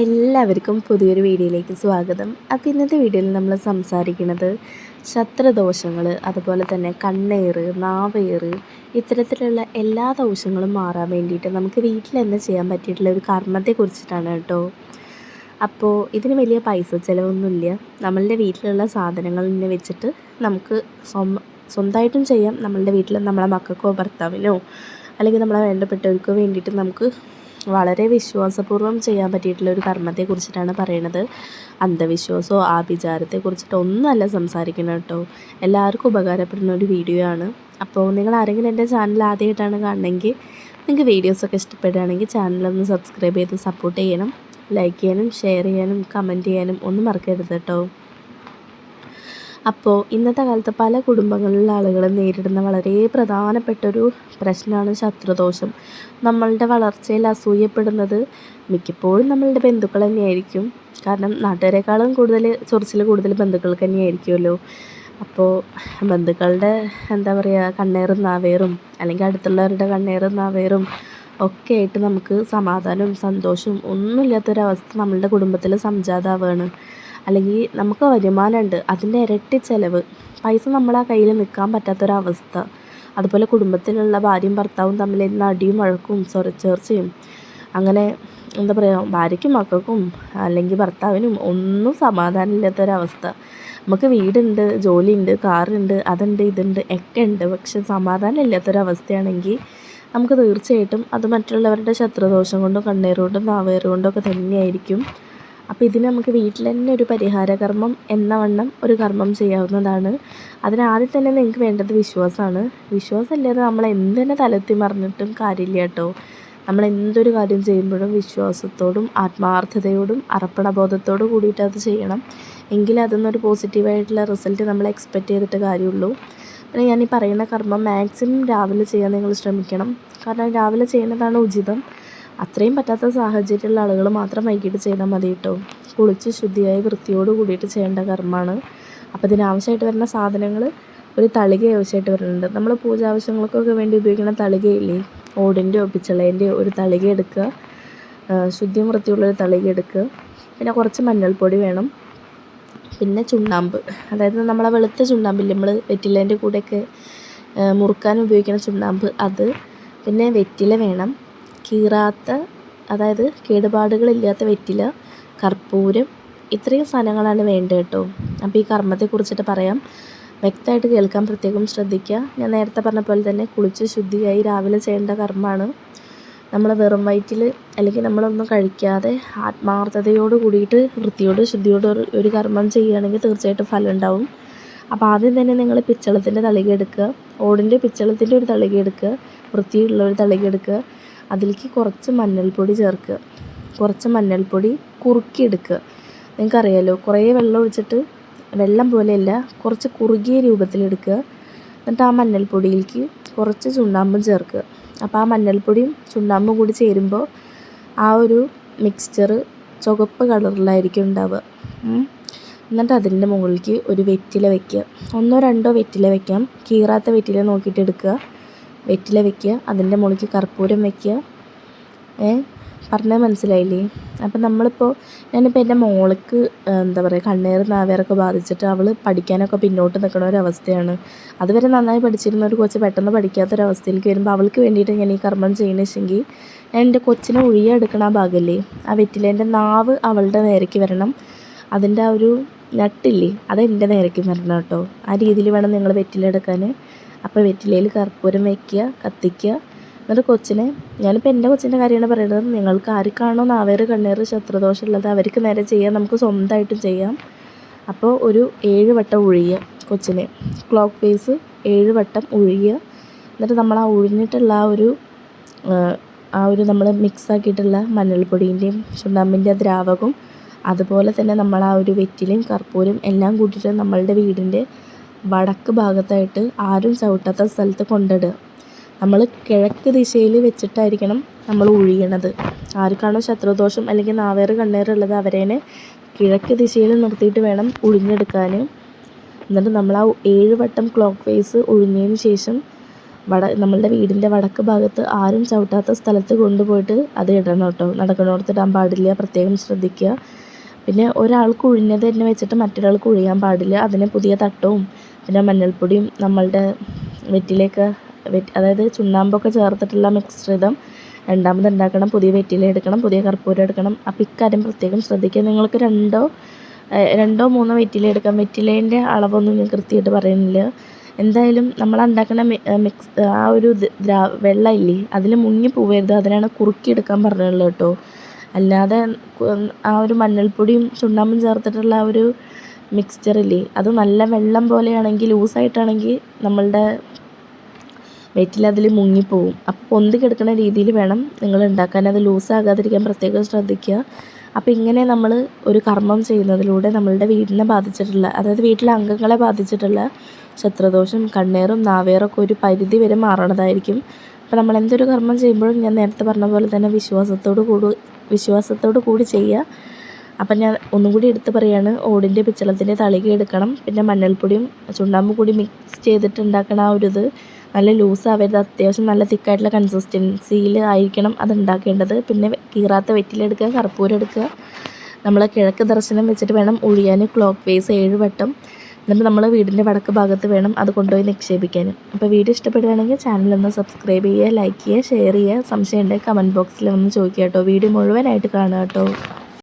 എല്ലാവർക്കും പുതിയൊരു വീഡിയോയിലേക്ക് സ്വാഗതം. അപ്പോൾ ഇന്നത്തെ വീഡിയോയിൽ നമ്മൾ സംസാരിക്കുന്നത് ശത്രുദോഷങ്ങൾ അതുപോലെ തന്നെ കണ്ണേറ് നാവേറ് ഇത്തരത്തിലുള്ള എല്ലാ ദോഷങ്ങളും മാറാൻ വേണ്ടിയിട്ട് നമുക്ക് വീട്ടിൽ തന്നെ ചെയ്യാൻ പറ്റിയിട്ടുള്ള ഒരു കർമ്മത്തെ കുറിച്ചിട്ടാണ് കേട്ടോ. അപ്പോൾ ഇതിന് വലിയ പൈസ ചിലവൊന്നുമില്ല. നമ്മളുടെ വീട്ടിലുള്ള സാധനങ്ങൾ തന്നെ വെച്ചിട്ട് നമുക്ക് സ്വന്തമായിട്ടും ചെയ്യാം. നമ്മളുടെ വീട്ടിൽ നമ്മളെ മക്കൾക്കോ ഭർത്താവിനോ അല്ലെങ്കിൽ നമ്മളെ വേണ്ടപ്പെട്ടവർക്കോ വേണ്ടിയിട്ട് നമുക്ക് വളരെ വിശ്വാസപൂർവം ചെയ്യാൻ പറ്റിയിട്ടുള്ള ഒരു കർമ്മത്തെക്കുറിച്ചിട്ടാണ് പറയണത് അന്ധവിശ്വാസമോ ആഭിചാരത്തെക്കുറിച്ചിട്ടോ ഒന്നുമല്ല സംസാരിക്കണം കേട്ടോ. എല്ലാവർക്കും ഉപകാരപ്പെടുന്ന ഒരു വീഡിയോ ആണ്. അപ്പോൾ നിങ്ങൾ ആരെങ്കിലും എന്റെ ചാനൽ ആദ്യമായിട്ടാണ് കാണണമെങ്കിൽ നിങ്ങൾക്ക് വീഡിയോസൊക്കെ ഇഷ്ടപ്പെടുകയാണെങ്കിൽ ചാനലൊന്ന് സബ്സ്ക്രൈബ് ചെയ്ത് സപ്പോർട്ട് ചെയ്യണം. ലൈക്ക് ചെയ്യാനും ഷെയർ ചെയ്യാനും കമന്റ് ചെയ്യാനും ഒന്നും മറക്കരുത് കേട്ടോ. അപ്പോൾ ഇന്നത്തെ കാലത്ത് പല കുടുംബങ്ങളിലുള്ള ആളുകൾ നേരിടുന്ന വളരെ പ്രധാനപ്പെട്ടൊരു പ്രശ്നമാണ് ശത്രുദോഷം. നമ്മളുടെ വളർച്ചയിൽ അസൂയപ്പെടുന്നത് മിക്കപ്പോഴും നമ്മളുടെ ബന്ധുക്കൾ തന്നെയായിരിക്കും. കാരണം നാട്ടുകാരെക്കാളും കൂടുതൽ ചൊറിച്ചിൽ കൂടുതൽ ബന്ധുക്കൾക്ക് തന്നെയായിരിക്കുമല്ലോ. അപ്പോൾ ബന്ധുക്കളുടെ എന്താ പറയുക കണ്ണേറും നാവേറും അല്ലെങ്കിൽ അടുത്തുള്ളവരുടെ കണ്ണേറും നാവേറും ഒക്കെ ആയിട്ട് നമുക്ക് സമാധാനവും സന്തോഷവും ഒന്നുമില്ലാത്തൊരവസ്ഥ നമ്മളുടെ കുടുംബത്തിൽ സംജാതാവുകയാണ് അല്ലെങ്കിൽ നമുക്ക് വരുമാനമുണ്ട്. അതിന്റെ ഇരട്ടി ചിലവ്. പൈസ നമ്മളെ കയ്യിൽ നിൽക്കാൻ പറ്റാത്തൊരവസ്ഥ. അതുപോലെ കുടുംബത്തിലുള്ള ഭാര്യയും ഭർത്താവും തമ്മിൽ ഇന്ന് അടിയും വഴക്കും സ്വരച്ചേർച്ചയും അങ്ങനെ എന്താ പറയുക ഭാര്യയ്ക്കും മക്കൾക്കും അല്ലെങ്കിൽ ഭർത്താവിനും ഒന്നും സമാധാനമില്ലാത്തൊരവസ്ഥ. നമുക്ക് വീടുണ്ട് ജോലിയുണ്ട് കാറുണ്ട് അതുണ്ട് ഇതുണ്ട് ഒക്കെ ഉണ്ട്. പക്ഷെ സമാധാനം ഇല്ലാത്തൊരവസ്ഥയാണെങ്കിൽ നമുക്ക് തീർച്ചയായിട്ടും അത് മറ്റുള്ളവരുടെ ശത്രുദോഷം കൊണ്ടും കണ്ണീർ കൊണ്ടും നാവേറുകൊണ്ടും ഒക്കെ തന്നെയായിരിക്കും അപ്പോൾ ഇതിന് നമുക്ക് വീട്ടിൽ തന്നെ ഒരു പരിഹാര കർമ്മം എന്ന വണ്ണം ഒരു കർമ്മം ചെയ്യാവുന്നതാണ്. അതിനാദ്യം തന്നെ നിങ്ങൾക്ക് വേണ്ടത് വിശ്വാസമാണ്. വിശ്വാസം വിശ്വാസമില്ലാതെ നമ്മൾ എന്ത് തന്നെ തലത്തി മറിഞ്ഞിട്ടും കാര്യമില്ല കേട്ടോ. നമ്മൾ എന്തൊരു കാര്യം ചെയ്യുമ്പോഴും വിശ്വാസത്തോടും ആത്മാർത്ഥതയോടും അർപ്പണബോധത്തോടും കൂടിയിട്ട് അത് ചെയ്യണം. എങ്കിൽ ഒരു പോസിറ്റീവായിട്ടുള്ള റിസൾട്ട് നമ്മൾ എക്സ്പെക്റ്റ് ചെയ്തിട്ട് കാര്യമുള്ളൂ. പിന്നെ ഞാൻ ഈ പറയുന്ന കർമ്മം മാക്സിമം രാവിലെ ചെയ്യാൻ നിങ്ങൾ ശ്രമിക്കണം. കാരണം രാവിലെ ചെയ്യുന്നതാണ് ഉചിതം. അത്രയും പറ്റാത്ത സാഹചര്യമുള്ള ആളുകൾ മാത്രം വൈകിട്ട് ചെയ്താൽ മതി കേട്ടോ. കുളിച്ച് ശുദ്ധിയായി വൃത്തിയോട് കൂടിയിട്ട് ചെയ്യേണ്ട കർമ്മമാണ്. അപ്പോൾ ഇതിനാവശ്യമായിട്ട് വരുന്ന സാധനങ്ങൾ ഒരു തളിക ആവശ്യമായിട്ട് വരുന്നുണ്ട്. നമ്മൾ പൂജ ആവശ്യങ്ങൾക്കൊക്കെ വേണ്ടി ഉപയോഗിക്കുന്ന തളികയില്ലേ? ഓടിന്റെയോ പിച്ചളേന്റെയോ ഒരു തളിക എടുക്കുക. ശുദ്ധിയും വൃത്തിയുള്ളൊരു തളിക എടുക്കുക. പിന്നെ കുറച്ച് മഞ്ഞൾപ്പൊടി വേണം. പിന്നെ ചുണ്ണാമ്പ്. അതായത് നമ്മളെ വെളുത്ത ചുണ്ണാമ്പില്ലേ? നമ്മൾ വെറ്റിലേന്റെ കൂടെയൊക്കെ മുറുക്കാൻ ഉപയോഗിക്കുന്ന ചുണ്ണാമ്പ് അത്. പിന്നെ വെറ്റില വേണം. കീറാത്ത അതായത് കേടുപാടുകളില്ലാത്ത വെറ്റില കർപ്പൂരം ഇത്രയും സാധനങ്ങളാണ് വേണ്ടത് കേട്ടോ. അപ്പോൾ ഈ കർമ്മത്തെക്കുറിച്ചിട്ട് പറയാം. വ്യക്തമായിട്ട് കേൾക്കാൻ പ്രത്യേകം ശ്രദ്ധിക്കുക. ഞാൻ നേരത്തെ പറഞ്ഞ പോലെ തന്നെ കുളിച്ച് ശുദ്ധിയായി രാവിലെ ചെയ്യേണ്ട കർമ്മമാണ്. നമ്മൾ വെറും വയറ്റിൽ അല്ലെങ്കിൽ നമ്മളൊന്നും കഴിക്കാതെ ആത്മാർത്ഥതയോട് കൂടിയിട്ട് വൃത്തിയോട് ശുദ്ധിയോട് ഒരു കർമ്മം ചെയ്യുകയാണെങ്കിൽ തീർച്ചയായിട്ടും ഫലം ഉണ്ടാവും. അപ്പോൾ ആദ്യം തന്നെ നിങ്ങൾ പിച്ചളത്തിന്റെ തളിക എടുക്കുക. ഓടിന്റെ പിച്ചളത്തിന്റെ ഒരു തളിക എടുക്കുക. വൃത്തിയുള്ള ഒരു തളിക എടുക്കുക. അതിലേക്ക് കുറച്ച് മഞ്ഞൾപ്പൊടി ചേർക്കുക. കുറച്ച് മഞ്ഞൾപ്പൊടി കുറുക്കിയെടുക്കുക. നിങ്ങൾക്കറിയാലോ കുറേ വെള്ളം ഒഴിച്ചിട്ട് വെള്ളം പോലെയല്ല കുറച്ച് കുറുകിയ രൂപത്തിലെടുക്കുക എന്നിട്ട് ആ മഞ്ഞൾപ്പൊടിയിലേക്ക് കുറച്ച് ചുണ്ണാമ്പും ചേർക്കുക. അപ്പോൾ ആ മഞ്ഞൾപ്പൊടിയും ചുണ്ണാമ്പും കൂടി ചേരുമ്പോൾ ആ ഒരു മിക്സ്ചർ ചുവപ്പ് കളറിലായിരിക്കും ഉണ്ടാവുക. എന്നിട്ട് അതിന്റെ മുകളിലേക്ക് ഒരു വെറ്റില വെക്കുക. ഒന്നോ രണ്ടോ വെറ്റില വെക്കാം. കീറാത്ത വെറ്റില നോക്കിയിട്ട് എടുക്കുക. വെറ്റില വെക്കുക അതിന്റെ മുകളിലേക്ക് കർപ്പൂരം വെക്കുക. ഏ പറഞ്ഞത് മനസ്സിലായില്ലേ? അപ്പം നമ്മളിപ്പോൾ ഞാനിപ്പോൾ എന്റെ മോൾക്ക് എന്താ പറയുക കണ്ണേർ നാവേറൊക്കെ ബാധിച്ചിട്ട് അവൾ പഠിക്കാനൊക്കെ പിന്നോട്ട് നിൽക്കുന്ന ഒരവസ്ഥയാണ്. അതുവരെ നന്നായി പഠിച്ചിരുന്ന ഒരു കൊച്ച് പെട്ടെന്ന് പഠിക്കാത്തൊരവസ്ഥയിലേക്ക് വരുമ്പോൾ അവൾക്ക് വേണ്ടിയിട്ട് ഞാൻ ഈ കർമ്മം ചെയ്യണമെങ്കിൽ ഞാൻ എന്റെ കൊച്ചിനെ ഒഴിയെടുക്കണ ആ ഭാഗമല്ലേ ആ വെറ്റിലേന്റെ നാവ് അവളുടെ നേരേക്ക് വരണം. അതിന്റെ ആ ഒരു നട്ടില്ലേ? അതെന്റെ നേരേക്ക് വരണം കേട്ടോ. ആ രീതിയിൽ വേണം നിങ്ങൾ വെറ്റിലെടുക്കാൻ അപ്പോൾ വെറ്റിലയിൽ കർപ്പൂരം വയ്ക്കുക കത്തിക്കുക. എന്നിട്ട് കൊച്ചിനെ ഞാനിപ്പോൾ എന്റെ കൊച്ചിന്റെ കാര്യമാണ് പറയുന്നത്. നിങ്ങൾക്ക് ആർക്കാണോ നാവേറ് കണ്ണേർ ശത്രുദോഷം ഉള്ളത് അവർക്ക് നേരെ ചെയ്യാം. നമുക്ക് സ്വന്തമായിട്ടും ചെയ്യാം. അപ്പോൾ ഒരു ഏഴ് വട്ടം ഒഴിയുക കൊച്ചിനെ. ക്ലോക്ക് വൈസ് ഏഴ് വട്ടം ഒഴിയുക എന്നിട്ട് നമ്മൾ ആ ഉഴിഞ്ഞിട്ടുള്ള ആ ഒരു ആ ഒരു നമ്മൾ മിക്സ് ആക്കിയിട്ടുള്ള മഞ്ഞൾപ്പൊടിന്റെയും ചുണ്ണാമ്പിന്റെ ദ്രാവകവും അതുപോലെ തന്നെ നമ്മൾ ആ ഒരു വെറ്റിലയും കർപ്പൂരം എല്ലാം കൂട്ടിയിട്ട് നമ്മളുടെ വീടിന്റെ വടക്ക് ഭാഗത്തായിട്ട് ആരും ചവിട്ടാത്ത സ്ഥലത്ത് കൊണ്ടിടുക. നമ്മൾ കിഴക്ക് ദിശയിൽ വെച്ചിട്ടായിരിക്കണം നമ്മൾ ഒഴിയണത് ആർക്കാണോ ശത്രുദോഷം അല്ലെങ്കിൽ നാവേറ് കണ്ണേറുള്ളത് അവരേനെ കിഴക്ക് ദിശയിൽ നിർത്തിയിട്ട് വേണം ഒഴിഞ്ഞെടുക്കാൻ എന്നിട്ട് നമ്മൾ ആ ഏഴ് വട്ടം ക്ലോക്ക് വൈസ് ഒഴിഞ്ഞതിന് ശേഷം വട നമ്മളുടെ വീടിന്റെ വടക്ക് ഭാഗത്ത് ആരും ചവിട്ടാത്ത സ്ഥലത്ത് കൊണ്ടുപോയിട്ട് അത് ഇടണം കേട്ടോ. നടക്കണോടത്ത് ഇടാൻ പാടില്ല. പ്രത്യേകം ശ്രദ്ധിക്കുക. പിന്നെ ഒരാൾ കുഴിഞ്ഞത് തന്നെ വെച്ചിട്ട് മറ്റൊരാൾ കുഴിയാൻ പാടില്ല. അതിന് പുതിയ തട്ടവും പിന്നെ മഞ്ഞൾപ്പൊടിയും നമ്മളുടെ വെറ്റിലേക്ക് അതായത് ചുണ്ണാമ്പൊക്കെ ചേർത്തിട്ടുള്ള മിശ്രിതം രണ്ടാമത് ഉണ്ടാക്കണം പുതിയ വെറ്റില എടുക്കണം പുതിയ കർപ്പൂരം എടുക്കണം. അപ്പോൾ ഇക്കാര്യം പ്രത്യേകം ശ്രദ്ധിക്കുക. നിങ്ങൾക്ക് രണ്ടോ രണ്ടോ മൂന്നോ വെറ്റില എടുക്കാം. വെറ്റിലേന്റെ അളവൊന്നും ഞാൻ കൃത്യമായിട്ട് പറയുന്നില്ല. എന്തായാലും നമ്മൾ ഉണ്ടാക്കുന്ന മിക്സ് ആ ഒരു ദ്രാ വെള്ളം ഇല്ലേ? അതിൽ മുങ്ങി പോവരുത്. അതിനാണ് കുറുക്കി എടുക്കാൻ പറഞ്ഞുള്ളത് കേട്ടോ. അല്ലാതെ ആ ഒരു മഞ്ഞൾപ്പൊടിയും ചുണ്ണാമ്പും ചേർത്തിട്ടുള്ള ആ ഒരു മിക്സ്ചറില്ലേ അത് നല്ല വെള്ളം പോലെയാണെങ്കിൽ ലൂസായിട്ടാണെങ്കിൽ നമ്മളുടെ വെറ്റിൽ അതിൽ മുങ്ങിപ്പോവും. അപ്പോൾ പൊന്തി കിടക്കുന്ന രീതിയിൽ വേണം നിങ്ങൾ ഉണ്ടാക്കാൻ. അത് ലൂസാകാതിരിക്കാൻ പ്രത്യേകം ശ്രദ്ധിക്കുക. അപ്പോൾ ഇങ്ങനെ നമ്മൾ ഒരു കർമ്മം ചെയ്യുന്നതിലൂടെ നമ്മളുടെ വീടിനെ ബാധിച്ചിട്ടുള്ള അതായത് വീട്ടിലെ അംഗങ്ങളെ ബാധിച്ചിട്ടുള്ള ശത്രുദോഷം കണ്ണേറും നാവേറൊക്കെ ഒരു പരിധി വരെ മാറണതായിരിക്കും. അപ്പോൾ നമ്മൾ എന്തൊരു കർമ്മം ചെയ്യുമ്പോഴും ഞാൻ നേരത്തെ പറഞ്ഞ പോലെ തന്നെ വിശ്വാസത്തോട് കൂടി വിശ്വാസത്തോട് കൂടി ചെയ്യുക. അപ്പം ഞാൻ ഒന്നും കൂടി എടുത്ത് പറയാണ് ഓടിന്റെ പിച്ചളത്തിന്റെ തളിക എടുക്കണം. പിന്നെ മഞ്ഞൾപ്പൊടിയും ചുണ്ടാമ്പ് കൂടി മിക്സ് ചെയ്തിട്ട് ഉണ്ടാക്കണ ആ ഒരു ഇത് നല്ല ലൂസ് ആവരുത്. അത്യാവശ്യം നല്ല തിക്കായിട്ടുള്ള കൺസിസ്റ്റൻസിയിൽ ആയിരിക്കണം അത് ഉണ്ടാക്കേണ്ടത്. പിന്നെ കീറാത്ത വെറ്റിലെടുക്കുക കർപ്പൂരം എടുക്കുക. നമ്മൾ കിഴക്ക് ദർശനം വെച്ചിട്ട് വേണം ഒഴിയാൻ ക്ലോക്ക് വേസ് ഏഴ് വട്ടം. എന്നിട്ട് നമ്മൾ വീടിന്റെ വടക്ക് ഭാഗത്ത് വേണം അത് കൊണ്ടുപോയി നിക്ഷേപിക്കാൻ. അപ്പോൾ വീഡിയോ ഇഷ്ടപ്പെടുകയാണെങ്കിൽ ചാനലൊന്ന് സബ്സ്ക്രൈബ് ചെയ്യുക ലൈക്ക് ചെയ്യുക ഷെയർ ചെയ്യുക. സംശയം ഉണ്ടെങ്കിൽ കമന്റ് ബോക്സിൽ ഒന്ന് ചോദിക്കുക കേട്ടോ. വീഡിയോ മുഴുവനായിട്ട് കാണുക കേട്ടോ.